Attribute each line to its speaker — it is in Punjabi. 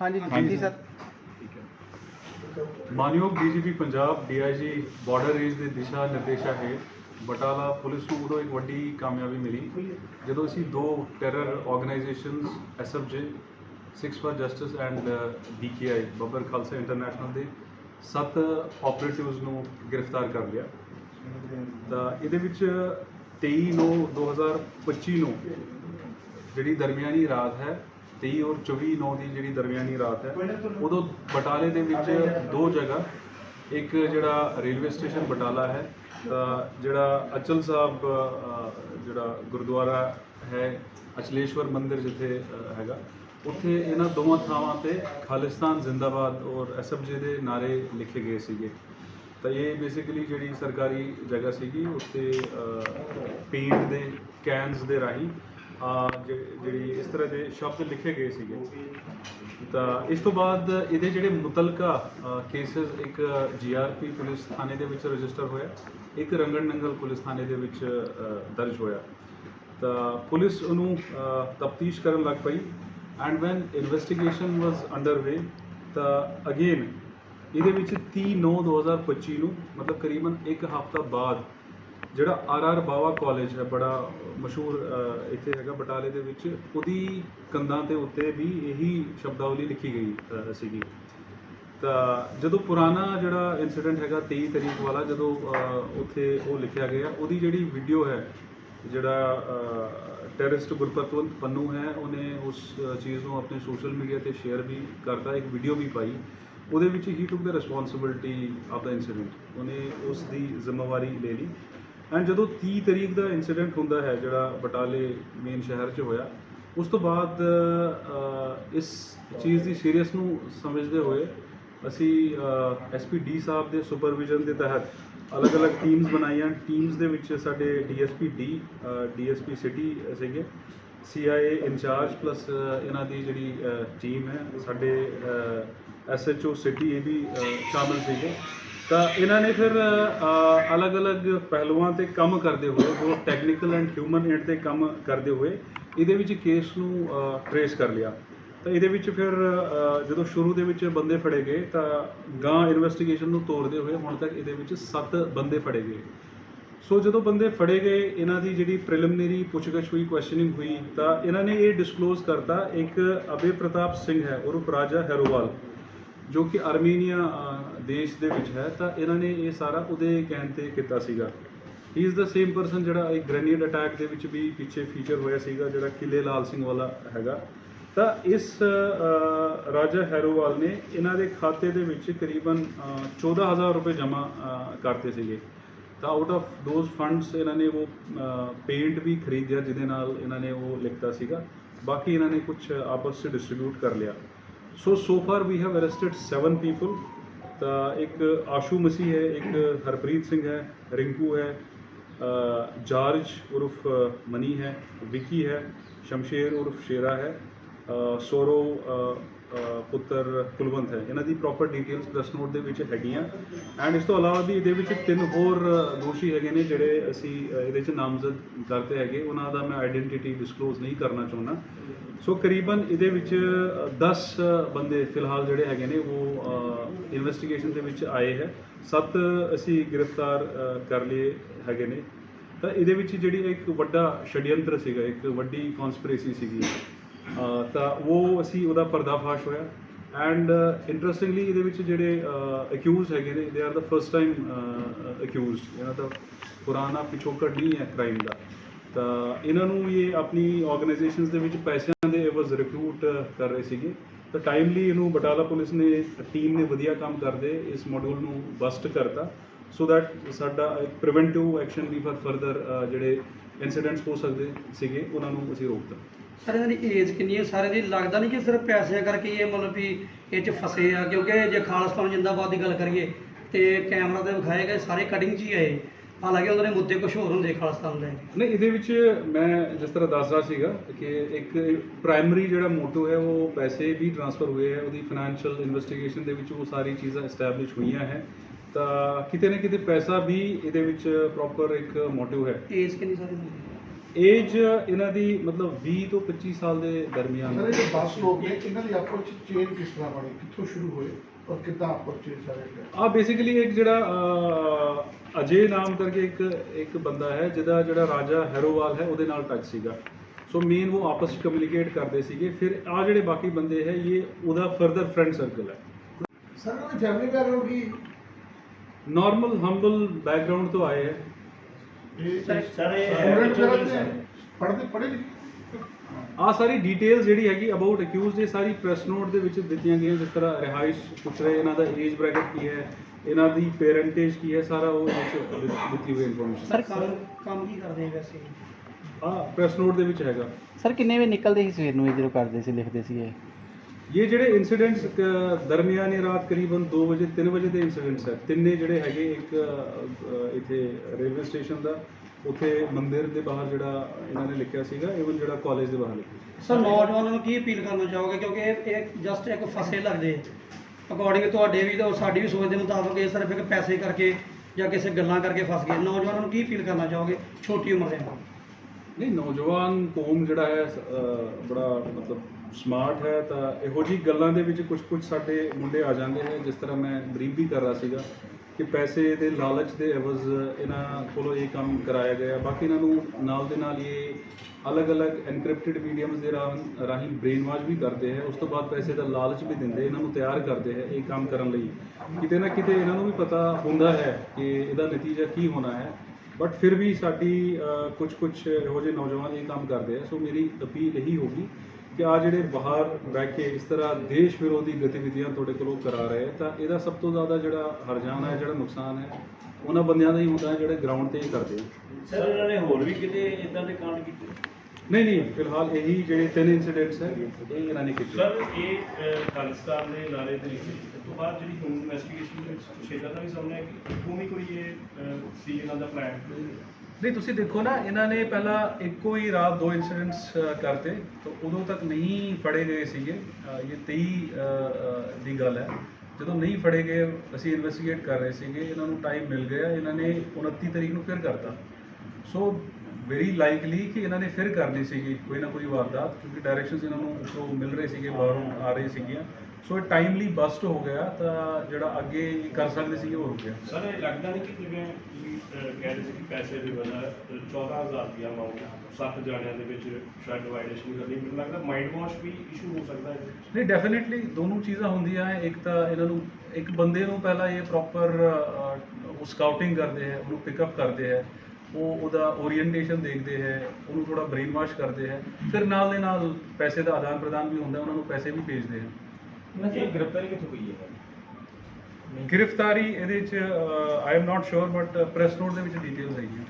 Speaker 1: ਹਾਂਜੀ
Speaker 2: ਹਾਂਜੀ
Speaker 1: ਜੀ
Speaker 2: ਸਰ।
Speaker 3: ਠੀਕ ਹੈ ਮਾਨਯੋਗ DGP Punjab DIG border range ਦੇ ਦਿਸ਼ਾ ਨਿਰਦੇਸ਼ਾਂ ਹੇਠ ਬਟਾਲਾ ਪੁਲਿਸ ਨੂੰ ਉਦੋਂ ਇੱਕ ਵੱਡੀ ਕਾਮਯਾਬੀ ਮਿਲੀ ਜਦੋਂ ਅਸੀਂ ਦੋ terror organisations SFJ Sikhs for justice and BKI Babbar Khalsa international ਦੇ ਸੱਤ ਆਪਰੇਟਿਵਸ ਨੂੰ ਗ੍ਰਿਫਤਾਰ ਕਰ ਲਿਆ ਤਾਂ ਇਹਦੇ ਵਿੱਚ 23 ਨੂੰ 2025 ਨੂੰ ਜਿਹੜੀ ਦਰਮਿਆਨੀ ਰਾਤ ਹੈ 23 ਔਰ 24 ਨੌ ਦੀ ਜਿਹੜੀ ਦਰਮਿਆਨੀ ਰਾਤ ਹੈ ਉਦੋਂ ਬਟਾਲੇ ਦੇ ਵਿੱਚ ਦੋ ਜਗ੍ਹਾ ਇੱਕ ਜਿਹੜਾ ਰੇਲਵੇ ਸਟੇਸ਼ਨ ਬਟਾਲਾ ਹੈ ਜਿਹੜਾ ਅਚਲ ਸਾਹਿਬ ਜਿਹੜਾ ਗੁਰਦੁਆਰਾ ਹੈ ਅਚਲੇਸ਼ਵਰ ਮੰਦਿਰ ਜਿੱਥੇ ਹੈਗਾ ਉੱਥੇ ਇਹਨਾਂ ਦੋਵਾਂ ਥਾਵਾਂ ਤੇ ਖਾਲਿਸਤਾਨ ਜ਼ਿੰਦਾਬਾਦ ਔਰ ਐਸਐਫਜੇ ਦੇ ਨਾਰੇ ਲਿਖੇ ਗਏ ਸੀਗੇ। ਤਾਂ ਇਹ ਬੇਸਿਕਲੀ ਜਿਹੜੀ ਸਰਕਾਰੀ ਜਗ੍ਹਾ ਸੀਗੀ ਉੱਤੇ ਪੇਂਟ ਦੇ ਕੈਨਸ ਦੇ ਰਾਹੀਂ ਜਿਹੜੀ ਇਸ ਤਰ੍ਹਾਂ ਦੇ ਸ਼ਬਦ ਲਿਖੇ ਗਏ ਸੀਗੇ। ਤਾਂ ਇਸ ਤੋਂ ਬਾਅਦ ਇਹਦੇ ਜਿਹੜੇ ਮੁਤਲਕਾ ਕੇਸਸ ਇੱਕ ਜੀਆਰਪੀ ਪੁਲਿਸ ਥਾਣੇ ਦੇ ਵਿੱਚ ਰਜਿਸਟਰ ਹੋਇਆ, ਇੱਕ ਰੰਗਣ ਨੰਗਲ ਪੁਲਿਸ ਥਾਣੇ ਦੇ ਵਿੱਚ ਦਰਜ ਹੋਇਆ। ਤਾਂ ਪੁਲਿਸ ਉਹਨੂੰ ਤਫਤੀਸ਼ ਕਰਨ ਲੱਗ ਪਈ and when investigation was under way ਤਾਂ ਅਗੇਨ ਇਹਦੇ ਵਿੱਚ 30 9 2025 ਨੂੰ, ਮਤਲਬ ਕਰੀਬਨ ਇੱਕ ਹਫ਼ਤਾ ਬਾਅਦ ਜਿਹੜਾ ਆਰ ਆਰ ਬਾਵਾ ਕਾਲਜ ਹੈ, ਬੜਾ ਮਸ਼ਹੂਰ ਇੱਥੇ ਹੈਗਾ ਬਟਾਲੇ ਦੇ ਵਿੱਚ, ਉਹਦੀ ਕੰਧਾਂ ਤੇ ਉੱਤੇ ਵੀ ਇਹੀ ਸ਼ਬਦਾਵਲੀ ਲਿਖੀ ਗਈ ਸੀਗੀ। ਤਾਂ ਜਦੋਂ ਪੁਰਾਣਾ ਜਿਹੜਾ ਇਨਸੀਡੈਂਟ ਹੈਗਾ 23 ਤਰੀਕ ਵਾਲਾ, ਜਦੋਂ ਉੱਥੇ ਉਹ ਲਿਖਿਆ ਗਿਆ, ਉਹਦੀ ਜਿਹੜੀ ਵੀਡੀਓ ਹੈ, ਜਿਹੜਾ ਟੈਰਰਿਸਟ ਗੁਰਪਤਵੰਤ ਪੰਨੂ ਹੈ, ਉਹਨੇ ਉਸ ਚੀਜ਼ ਨੂੰ ਆਪਣੇ ਸੋਸ਼ਲ ਮੀਡੀਆ ਤੇ ਸ਼ੇਅਰ ਵੀ ਕਰਤਾ, ਇੱਕ ਵੀਡੀਓ ਵੀ ਪਾਈ। ਉਹਦੇ ਵਿੱਚ ਹੀ took the responsibility of the incident ਉਹਨੇ ਉਸ ਦੀ ਜ਼ਿੰਮੇਵਾਰੀ ਲੈ ਲਈ। ਐਂਡ ਜਦੋਂ 30 ਤਰੀਕ ਦਾ ਇਨਸੀਡੈਂਟ ਹੁੰਦਾ ਹੈ ਜਿਹੜਾ ਬਟਾਲੇ ਮੇਨ ਸ਼ਹਿਰ 'ਚ ਹੋਇਆ ਉਸ ਤੋਂ ਬਾਅਦ ਇਸ ਚੀਜ਼ ਦੀ ਸੀਰੀਅਸ ਨੂੰ ਸਮਝਦੇ ਹੋਏ ਅਸੀਂ ਐਸਪੀ ਡੀ ਸਾਹਿਬ ਦੇ ਸੁਪਰਵਿਜ਼ਨ ਦੇ ਤਹਿਤ ਅਲੱਗ-ਅਲੱਗ ਟੀਮਸ ਬਣਾਈਆਂ। ਟੀਮਸ ਦੇ ਵਿੱਚ ਸਾਡੇ ਡੀਐਸਪੀ ਡੀ ਡੀਐਸਪੀ ਸਿਟੀ ਸੀਗੇ। ਸੀਆਈਏ ਇੰਚਾਰਜ ਪਲੱਸ ਇਹਨਾਂ ਦੀ ਜਿਹੜੀ ਟੀਮ ਹੈ ਸਾਡੇ ਐਸਐਚਓ ਸਿਟੀ ਇਹ ਵੀ ਅ, ਸ਼ਾਮਲ ਸੀਗੇ। ਤਾਂ ਇਹਨਾਂ ਨੇ ਫਿਰ ਅਲੱਗ-ਅਲੱਗ ਪਹਿਲੂਆਂ ਤੇ ਕੰਮ ਕਰਦੇ ਹੋਏ ਜੋ ਟੈਕਨੀਕਲ ਐਂਡ ਹਿਊਮਨ ਐਂਡ ਤੇ ਕੰਮ ਕਰਦੇ ਹੋਏ, ਇਹਦੇ ਵਿੱਚ ਕੇਸ ਨੂੰ ਟਰੇਸ ਕਰ ਲਿਆ। ਤਾਂ ਇਹਦੇ ਵਿੱਚ ਫਿਰ ਜਦੋਂ ਸ਼ੁਰੂ ਦੇ ਵਿੱਚ ਬੰਦੇ ਫੜੇ ਗਏ, ਤਾਂ ਗਾਂ ਇਨਵੈਸਟੀਗੇਸ਼ਨ ਨੂੰ ਤੋਰਦੇ ਹੋਏ ਹੁਣ ਤੱਕ ਇਹਦੇ ਵਿੱਚ 7 ਬੰਦੇ ਫੜੇ ਗਏ। ਸੋ ਜਦੋਂ ਬੰਦੇ ਫੜੇ ਗਏ, ਇਹਨਾਂ ਦੀ ਜਿਹੜੀ ਪ੍ਰੀਲਿਮਿਨਰੀ ਪੁੱਛਗਿੱਛ ਹੋਈ ਕੁਐਸਚਨਿੰਗ ਹੋਈ, ਤਾਂ ਇਹਨਾਂ ਨੇ ਇਹ ਡਿਸਕਲੋਜ਼ ਕਰਤਾ, ਇੱਕ ਅਬੇ ਪ੍ਰਤਾਪ ਸਿੰਘ ਹੈ, ਉਰਫ ਰਾਜਾ ਹੈਰੋਵਾਲ। ਜੋ ਕਿ ਆਰਮੀਨੀਆ ਦੇਸ਼ ਦੇ ਵਿੱਚ ਹੈ ਤਾਂ ਇਹਨਾਂ ਨੇ ਇਹ ਸਾਰਾ ਉਹਦੇ ਕਹਿਣ ਤੇ ਕੀਤਾ ਸੀਗਾ। He is the same person ਜਿਹੜਾ ਇੱਕ ਗ੍ਰੈਨੇਡ ਅਟੈਕ ਦੇ ਵਿੱਚ ਵੀ ਪਿੱਛੇ ਫੀਚਰ ਹੋਇਆ ਸੀਗਾ ਜਿਹੜਾ ਕਿਲੇ ਲਾਲ ਸਿੰਘ ਵਾਲਾ ਹੈਗਾ। ਤਾਂ ਇਸ ਰਾਜਾ ਹੈਰੋਵਾਲ ਨੇ ਇਹਨਾਂ ਦੇ ਖਾਤੇ ਦੇ ਵਿੱਚ ਕਰੀਬਨ ਅ, 14000 ਰੁਪਏ ਜਮ੍ਹਾਂ ਕਰਤੇ ਸੀਗੇ। ਤਾਂ ਆਊਟ ਆਫ ਦੋਜ਼ ਫੰਡਸ ਇਹਨਾਂ ਨੇ ਉਹ ਪੇਂਟ ਵੀ ਖਰੀਦਿਆ ਜਿਹਦੇ ਨਾਲ ਇਹਨਾਂ ਨੇ ਉਹ ਲਿਖਤਾ ਸੀਗਾ। ਬਾਕੀ ਇਹਨਾਂ ਨੇ ਕੁਝ ਆਪਸ ਵਿੱਚ ਡਿਸਟ੍ਰੀਬਿਊਟ ਕਰ ਲਿਆ। So so far we have arrested 7 people ਤਾਂ ਇੱਕ ਆਸ਼ੂ ਮਸੀਹ ਹੈ ਇੱਕ ਹਰਪ੍ਰੀਤ ਸਿੰਘ ਹੈ ਰਿੰਕੂ ਹੈ ਅ, ਜਾਰਜ ਉਰਫ ਮਨੀ ਹੈ ਵਿੱਕੀ ਹੈ ਸ਼ਮਸ਼ੇਰ ਉਰਫ ਸ਼ੇਰਾ ਹੈ ਅ, ਸੋਰੋ ਅ, ਅ, ਪੁੱਤਰ ਕੁਲਵੰਤ ਹੈ। ਇਹਨਾਂ ਦੀ ਪ੍ਰੋਪਰ ਡਿਟੇਲਸ ਪ੍ਰੈਸ ਨੋਟ ਦੇ ਵਿੱਚ ਹੈਗੀਆਂ। ਐਂਡ ਇਸ ਤੋਂ ਇਲਾਵਾ ਵੀ ਇਹਦੇ ਵਿੱਚ ਤਿੰਨ ਹੋਰ ਦੋਸ਼ੀ ਹੈਗੇ ਨੇ, ਜਿਹੜੇ ਅਸੀਂ ਇਹਦੇ ਵਿੱਚ ਨਾਮਜ਼ਦ ਕਰਦੇ ਹੈਗੇ। ਉਹਨਾਂ ਦਾ ਮੈਂ ਆਇਡੈਂਟੀਟੀ ਡਿਸਕਲੋਜ਼ ਨਹੀਂ ਕਰਨਾ ਚਾਹੁੰਦਾ। ਸੋ ਕਰੀਬਨ ਇਹਦੇ ਵਿੱਚ 10 ਬੰਦੇ ਫਿਲਹਾਲ ਜਿਹੜੇ ਹੈਗੇ ਨੇ, ਉਹ ਇਨਵੈਸਟੀਗੇਸ਼ਨ ਦੇ ਵਿੱਚ ਆਏ ਹੈ। ਸੱਤ ਅਸੀਂ ਗ੍ਰਿਫਤਾਰ ਕਰ ਲਏ ਹੈਗੇ ਨੇ। ਤਾਂ ਇਹਦੇ ਵਿੱਚ ਜਿਹੜੀ ਇੱਕ ਵੱਡਾ ਛੜਯੰਤਰ ਸੀਗਾ, ਇੱਕ ਵੱਡੀ ਕਨਸਪੀਰੇਸੀ ਸੀਗੀ। ਤਾਂ ਉਹ ਅਸੀਂ ਉਹਦਾ ਪਰਦਾਫਾਸ਼ ਹੋਇਆ। ਐਂਡ ਇੰਟਰਸਟਿੰਗਲੀ ਇਹਦੇ ਵਿੱਚ ਜਿਹੜੇ ਅਕਿਊਜ਼ ਹੈਗੇ ਨੇ they are the first time accused ਇਹਨਾਂ ਦਾ ਪੁਰਾਣਾ ਪਿਛੋਕੜ ਨਹੀਂ ਹੈ ਕ੍ਰਾਈਮ ਦਾ। ਤਾਂ ਇਹਨਾਂ ਨੂੰ ਇਹ ਆਪਣੀ ਆਰਗੇਨਾਈਜੇਸ਼ਨਸ ਦੇ ਵਿੱਚ ਪੈਸਿਆਂ ਦੇ ਐਵਜ਼ ਰਿਕਰੂਟ ਕਰ ਰਹੇ ਸੀਗੇ। ਤਾਂ ਟਾਈਮਲੀ ਇਹਨੂੰ ਬਟਾਲਾ ਪੁਲਿਸ ਨੇ ਟੀਮ ਨੇ ਵਧੀਆ ਕੰਮ ਕਰਦੇ, ਇਸ ਮੋਡਿਊਲ ਨੂੰ ਬਸਟ ਕਰਤਾ। ਸੋ ਦੈਟ ਸਾਡਾ ਪ੍ਰੀਵੈਂਟਿਵ ਐਕਸ਼ਨ ਵੀ ਫਰ ਫਰਦਰ ਜਿਹੜੇ ਇਨਸੀਡੈਂਟਸ ਹੋ ਸਕਦੇ ਸੀਗੇ, ਉਹਨਾਂ ਨੂੰ ਅਸੀਂ ਰੋਕਤਾ।
Speaker 4: ਸਰ ਇਹਨਾਂ ਦੀ ਏਜ ਕਿੰਨੀ ਹੈ? ਸਾਰਿਆਂ ਦੀ ਲੱਗਦਾ ਨਹੀਂ ਕਿ ਸਿਰਫ ਪੈਸਿਆਂ ਕਰਕੇ ਇਹ ਮਤਲਬ ਵੀ ਇਹ ਚ ਫਸੇ ਆ ਕਿਉਂਕਿ ਜੇ ਖਾਲਿਸਤਾਨ ਜਿੰਦਾਬਾਦ ਦੀ ਗੱਲ ਕਰੀਏ ਤੇ ਕੈਮਰਾ ਤੇ ਵਿਖਾਏ ਗਏ ਸਾਰੇ ਕਟਿੰਗ 'ਚ ਹੀ ਆਏ। ਹਾਲਾਂਕਿ ਉਹਨਾਂ ਦੇ ਮੁੱਦੇ ਕੁਝ ਹੋਰ ਹੁੰਦੇ ਖਾਲਿਸਤਾਨ ਦੇ।
Speaker 3: ਨਹੀਂ ਇਹਦੇ ਵਿੱਚ ਮੈਂ ਜਿਸ ਤਰ੍ਹਾਂ ਦੱਸ ਰਿਹਾ ਸੀਗਾ ਕਿ ਇੱਕ ਪ੍ਰਾਇਮਰੀ ਜਿਹੜਾ ਮੋਟੋ ਹੈ ਉਹ ਪੈਸੇ ਵੀ ਟ੍ਰਾਂਸਫਰ ਹੋਏ ਹੈ ਉਹਦੀ ਫਾਈਨੈਂਸ਼ੀਅਲ ਇਨਵੈਸਟੀਗੇਸ਼ਨ ਦੇ ਵਿੱਚ ਉਹ ਸਾਰੀ ਚੀਜ਼ਾਂ ਐਸਟੈਬਲਿਸ਼ ਹੋਈਆਂ ਹੈ। ਤਾਂ ਕਿਤੇ ਨਾ ਕਿਤੇ ਪੈਸਾ ਵੀ ਇਹਦੇ ਵਿੱਚ ਪ੍ਰੋਪਰ ਇੱਕ ਮੋਟਿਵ ਹੈ।
Speaker 4: ਏਜ ਕਿੰਨੀ ਸਾਰੀ ਹੁੰਦੀ
Speaker 3: ਏਜ ਇਹਨਾਂ ਦੀ ਮਤਲਬ 20 ਤੋਂ 25 ਸਾਲ ਦੇ ਦਰਮਿਆਨ
Speaker 1: ਸਰ ਇਹ 10 ਲੋਕ ਨੇ ਇਹਨਾਂ ਦੀ ਆਪਸ ਵਿੱਚ ਚੇਨ ਕਿਸ ਤਰ੍ਹਾਂ ਬਣੀ? ਕਿੱਥੋਂ ਸ਼ੁਰੂ ਹੋਏ ਔਰ ਕਿੱਦਾਂ ਆਪਸ ਵਿੱਚ ਸਾਰੇ
Speaker 3: ਆ? ਬੇਸਿਕਲੀ ਇੱਕ ਜਿਹੜਾ ਅਜੇ ਨਾਮ ਕਰਕੇ ਇੱਕ ਇੱਕ ਬੰਦਾ ਹੈ ਜਿਹਦਾ ਜਿਹੜਾ ਰਾਜਾ ਹੈਰੋਵਾਲ ਹੈ ਉਹਦੇ ਨਾਲ ਟੱਚ ਸੀਗਾ। ਸੋ ਮੇਨ ਉਹ ਆਪਸ ਵਿੱਚ ਕਮਿਊਨੀਕੇਟ ਕਰਦੇ ਸੀਗੇ। ਫਿਰ ਆ ਜਿਹੜੇ ਬਾਕੀ ਬੰਦੇ ਹੈ ਇਹ ਉਹਦਾ ਫਰਦਰ ਫਰੈਂਡ ਸਰਕਲ ਹੈ।
Speaker 1: ਸਰ ਉਹਨਾਂ ਦੀ ਫੈਮਿਲੀ ਬੈਕਗ੍ਰਾਉਂਡ ਕੀ
Speaker 3: ਨਾਰਮਲ ਹੰਬਲ ਬੈਕਗ੍ਰਾਉਂਡ ਤੋਂ ਆਏ ਹੈ।
Speaker 1: ਪੜ੍ਹਦੇ ਪੜ੍ਹੇ
Speaker 3: ਆ ਸਾਰੀ ਡਿਟੇਲ ਜਿਹੜੀ ਹੈਗੀ ਅਬਾਊਟ ਅਕਿਊਜ਼ਡ ਇਹ ਸਾਰੀ ਪ੍ਰੈਸ ਨੋਟ ਦੇ ਵਿੱਚ ਦਿੱਤੀਆਂ ਗਈਆਂ ਜਿਸ ਤਰ੍ਹਾਂ ਰਿਹਾਇਸ਼ ਪੁੱਛ ਰਹੇ ਇਹਨਾਂ ਦਾ ਏਜ ਬ੍ਰੈਕਟ ਕੀ ਹੈ ਇਹਨਾਂ ਦੀ ਪੇਰੈਂਟੇਜ ਕੀ ਹੈ ਸਾਰਾ ਉਹ ਵਿੱਚ ਦਿੱ- ਦਿੱਤੀ ਹੋਈ ਇਨਫੋਰਮੇਸ਼ਨ
Speaker 4: ਸਰ ਕੰਮ ਕੰਮ ਕੀ ਕਰਦੇ ਆ ਵੈਸੇ?
Speaker 3: ਆ ਪ੍ਰੈਸ ਨੋਟ ਦੇ ਵਿੱਚ ਹੈਗਾ।
Speaker 5: ਸਰ ਕਿੰਨੇ ਵੇ ਨਿਕਲਦੇ ਸੀ ਸਵੇਰ ਨੂੰ? ਇਹ ਜਦੋਂ ਕਰਦੇ ਸੀ ਲਿਖਦੇ ਸੀ ਇਹ?
Speaker 3: ਇਹ ਜਿਹੜੇ ਇਨਸੀਡੈਂਟਸ ਦਰਮਿਆਨੀ ਰਾਤ ਕਰੀਬਨ 2 ਵਜੇ 3 ਵਜੇ ਦੇ ਇਨਸੀਡੈਂਟਸ ਹੈ। ਤਿੰਨੇ ਜਿਹੜੇ ਹੈਗੇ ਇੱਕ ਇੱਥੇ ਰੇਲਵੇ ਸਟੇਸ਼ਨ ਦਾ ਉੱਥੇ ਮੰਦਿਰ ਦੇ ਬਾਹਰ ਜਿਹੜਾ ਇਹਨਾਂ ਨੇ ਲਿਖਿਆ ਸੀਗਾ ਇਵਨ ਜਿਹੜਾ ਕਾਲਜ ਦੇ ਬਾਹਰ ਲਿਖਿਆ ਸੀ
Speaker 4: ਸਰ ਨੌਜਵਾਨਾਂ ਨੂੰ ਕੀ ਅਪੀਲ ਕਰਨਾ ਚਾਹੋਗੇ? ਕਿਉਂਕਿ ਇਹ ਇਹ ਜਸਟ ਇੱਕ ਫਸੇ ਲੱਗਦੇ। ਅਕੋਰਡਿੰਗ ਤੁਹਾਡੇ ਵੀ ਤੇ ਸਾਡੀ ਵੀ ਸੋਚ ਦੇ ਮੁਤਾਬਕ ਇਹ ਸਿਰਫ ਇੱਕ ਪੈਸੇ ਕਰਕੇ ਜਾਂ ਕਿਸੇ ਗੱਲਾਂ ਕਰਕੇ ਫਸ ਗਏ। ਨੌਜਵਾਨਾਂ ਨੂੰ ਕੀ ਅਪੀਲ ਕਰਨਾ ਚਾਹੋਗੇ ਛੋਟੀ ਉਮਰ ਦੇ ਨਾਲ?
Speaker 3: ਨਹੀਂ ਨੌਜਵਾਨ ਕੌਮ ਜਿਹੜਾ ਹੈ ਬੜਾ ਮਤਲਬ ਸਮਾਰਟ ਹੈ ਤਾਂ ਇਹੋ ਜੀ ਗੱਲਾਂ ਦੇ ਵਿੱਚ ਕੁਝ ਕੁਝ ਸਾਡੇ ਮੁੰਡੇ ਆ ਜਾਂਦੇ ਹੈ ਜਿਸ ਤਰ੍ਹਾਂ ਮੈਂ ਬਰੀਫ ਵੀ ਕਰ ਰਿਹਾ ਸੀਗਾ ਕਿ ਪੈਸੇ ਦੇ ਲਾਲਚ ਦੇ ਐਵਜ਼ ਇਹਨਾਂ ਕੋਲੋਂ ਇਹ ਕੰਮ ਕਰਾਇਆ ਗਿਆ। ਬਾਕੀ ਇਹਨਾਂ ਨੂੰ ਨਾਲ ਦੇ ਨਾਲ ਇਹ ਅਲੱਗ-ਅਲੱਗ ਐਨਕ੍ਰਿਪਟਡ ਮੀਡੀਅਮਸ ਦੇ ਰਾਹੀਂ ਰਾਹੀਂ ਬ੍ਰੇਨ ਵਾਸ਼ ਵੀ ਕਰਦੇ ਹੈ। ਉਸ ਤੋਂ ਬਾਅਦ ਪੈਸੇ ਦਾ ਲਾਲਚ ਵੀ ਦਿੰਦੇ, ਇਹਨਾਂ ਨੂੰ ਤਿਆਰ ਕਰਦੇ ਹੈ ਇਹ ਕੰਮ ਕਰਨ ਲਈ। ਕਿਤੇ ਨਾ ਕਿਤੇ ਇਹਨਾਂ ਨੂੰ ਵੀ ਪਤਾ ਹੁੰਦਾ ਹੈ ਕਿ ਇਹਦਾ ਨਤੀਜਾ ਕੀ ਹੋਣਾ ਹੈ। ਬਟ ਫਿਰ ਵੀ ਸਾਡੀ ਕੁਝ ਕੁਝ ਇਹੋ ਜਿਹੇ ਨੌਜਵਾਨ ਇਹ ਕੰਮ ਕਰਦੇ ਆ ਸੋ ਮੇਰੀ ਅਪੀਲ ਇਹੀ ਹੋਗੀ ਕਿ ਆ ਜਿਹੜੇ ਬਾਹਰ ਬਹਿ ਕੇ ਇਸ ਤਰ੍ਹਾਂ ਦੇਸ਼ ਵਿਰੋਧੀ ਗਤੀਵਿਧੀਆਂ ਤੁਹਾਡੇ ਕੋਲੋਂ ਕਰਾ ਰਹੇ ਤਾਂ ਇਹਦਾ ਸਭ ਤੋਂ ਜ਼ਿਆਦਾ ਜਿਹੜਾ ਹਰਜਾਨ ਹੈ, ਜਿਹੜਾ ਨੁਕਸਾਨ ਹੈ, ਉਹਨਾਂ ਬੰਦਿਆਂ ਦਾ ਹੀ ਹੁੰਦਾ ਹੈ ਜਿਹੜੇ ਗਰਾਊਂਡ ਤੇ ਹੀ ਕਰਦੇ
Speaker 2: ਸਰ ਇਹਨਾਂ ਨੇ ਹੋਰ ਵੀ ਕਿਤੇ ਇਦਾਂ ਦੇ ਕਾਂਡ ਕੀਤੇ?
Speaker 3: ਨਹੀਂ ਨਹੀਂ ਫਿਲਹਾਲ ਇਹੀ ਜਿਹੜੇ ਤਿੰਨ ਇਨਸੀਡੈਂਟਸ ਹੈ ਇਹ ਇਹਨਾਂ ਨੇ ਕੀਤੇ
Speaker 6: ਸਰ ਇਹ ਖਾਲਿਸਤਾਨ ਦੇ ਨਾਰੇ ਦੇ ਲਿਖੇ ਉਸ ਤੋਂ ਬਾਅਦ ਜਿਹੜੀ ਹੁਣ ਇਨਵੈਸਟੀਗੇਸ਼ਨ ਵਿੱਚ ਕੁਛ ਏਦਾਂ ਦਾ ਵੀ ਸਾਹਮਣੇ ਆਇਆ ਕਿ ਵੀ ਕੋਈ ਇਹ ਸੀ ਇਹਨਾਂ ਦਾ ਪਲਾਨ
Speaker 3: ਨਹੀਂ ਤੁਸੀਂ ਦੇਖੋ ਨਾ ਇਹਨਾਂ ਨੇ ਪਹਿਲਾਂ ਇੱਕੋ ਹੀ ਰਾਤ ਦੋ ਇਨਸੀਡੈਂਟਸ ਕਰਤੇ ਤਾਂ ਉਦੋਂ ਤੱਕ ਨਹੀਂ ਫੜੇ ਗਏ ਸੀਗੇ। ਇਹ 23 ਅ, ਅ, ਦੀ ਗੱਲ ਹੈ। ਜਦੋਂ ਨਹੀਂ ਫੜੇ ਗਏ ਅਸੀਂ ਇਨਵੈਸਟੀਗੇਟ ਕਰ ਰਹੇ ਸੀਗੇ। ਇਹਨਾਂ ਨੂੰ ਟਾਈਮ ਮਿਲ ਗਿਆ। ਇਹਨਾਂ ਨੇ 29 ਤਰੀਕ ਨੂੰ ਫਿਰ ਕਰਤਾ। ਸੋ ਵੈਰੀ ਲਾਈਕਲੀ ਕਿ ਇਹਨਾਂ ਨੇ ਫਿਰ ਕਰਨੀ ਸੀਗੀ ਕੋਈ ਨਾ ਕੋਈ ਵਾਰਦਾਤ ਕਿਉਂਕਿ ਡਾਇਰੈਕਸ਼ਨਸ ਇਹਨਾਂ ਨੂੰ ਉੱਪਰੋਂ ਮਿਲ ਰਹੇ ਸੀਗੇ ਬਾਹਰੋਂ ਆ ਰਹੇ ਸੀਗੀਆਂ ਸੋ ਇਹ ਟਾਈਮਲੀ ਬਸਟ ਹੋ ਗਿਆ ਤਾਂ ਜਿਹੜਾ ਅੱਗੇ ਕਰ ਸਕਦੇ ਸੀਗੇ ਉਹ ਰੁਕ ਗਿਆ
Speaker 6: ਸਰ ਇਹ ਲੱਗਦਾ ਨਹੀਂ ਕਿ ਜਿਵੇਂ ਕਹਿ ਰਹੇ ਸੀ ਕਿ ਪੈਸੇ ਦੀ ਵਜ੍ਹਾ ਅਹ, 14000 ਰੁਪਇਆ ਅਮਾਉਂਟ ਸੱਤ ਜਾਣਿਆਂ ਦੇ ਵਿੱਚ ਸ਼ਾਇਦ ਡਿਵਾਈਡੇਸ਼ਨ ਕਰਨੀ ਮੈਨੂੰ ਲੱਗਦਾ ਮਾਈਂਡ ਵਾਸ਼ ਵੀ ਇਸ਼ੂ ਹੋ ਸਕਦਾ ਹੈ।
Speaker 3: ਨਹੀਂ ਡੈਫੀਨਿਟਲੀ ਦੋਨੋਂ ਚੀਜ਼ਾਂ ਹੁੰਦੀਆਂ ਹੈ ਇੱਕ ਤਾਂ ਇਹਨਾਂ ਨੂੰ ਇੱਕ ਬੰਦੇ ਨੂੰ ਪਹਿਲਾਂ ਇਹ ਪ੍ਰੋਪਰ ਉਹ ਸਕਾਊਟਿੰਗ ਕਰਦੇ ਹੈ ਉਹਨੂੰ ਪਿਕਅਪ ਕਰਦੇ ਹੈ ਉਹ ਉਹਦਾ ਓਰੀਐਂਟੇਸ਼ਨ ਦੇਖਦੇ ਹੈ ਉਹਨੂੰ ਥੋੜਾ ਬ੍ਰੇਨ ਵਾਸ਼ ਕਰਦੇ ਹੈ ਫਿਰ ਨਾਲ ਦੇ ਨਾਲ ਪੈਸੇ ਦਾ ਆਦਾਨ ਪ੍ਰਦਾਨ ਵੀ ਹੁੰਦਾ ਉਹਨਾਂ ਨੂੰ ਪੈਸੇ ਵੀ ਭੇਜਦੇ ਹੈ।
Speaker 2: ਗ੍ਰਿਫਤਾਰੀ ਕਿੱਥੋਂ ਹੋਈ ਹੈ?
Speaker 3: ਗ੍ਰਿਫਤਾਰੀ ਇਹਦੇ ਚ I am not sure but press note ਦੇ ਵਿੱਚ ਡਿਟੇਲਸ ਹੈਗੀਆਂ।